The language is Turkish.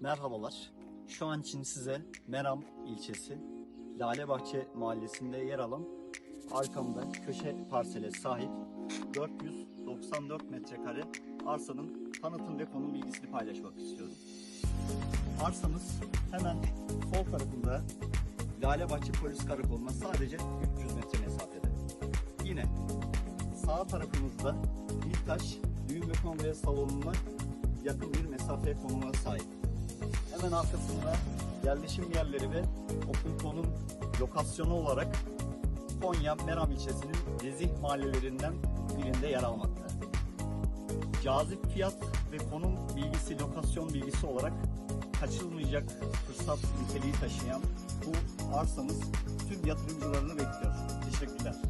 Merhabalar. Şu an için size Meram ilçesi Lalebahçe mahallesinde yer alan arkamda köşe parsele sahip 494 metrekare arsanın tanıtım ve konum bilgisini paylaşmak istiyorum. Arsamız hemen sol tarafında Lalebahçe Polis Karakolu'na sadece 300 metre mesafede. Yine sağ tarafımızda Biltaş Düğün ve Kongre Salonu'na yakın bir mesafe konuma sahip. Hemen arkasında yerleşim yerleri ve okul konum lokasyonu olarak Konya Meram ilçesinin Rezih mahallelerinden birinde yer almakta. Cazip fiyat ve konum bilgisi, lokasyon bilgisi olarak kaçırılmayacak fırsat niteliği taşıyan bu arsamız tüm yatırımcılarını bekliyor. Teşekkürler.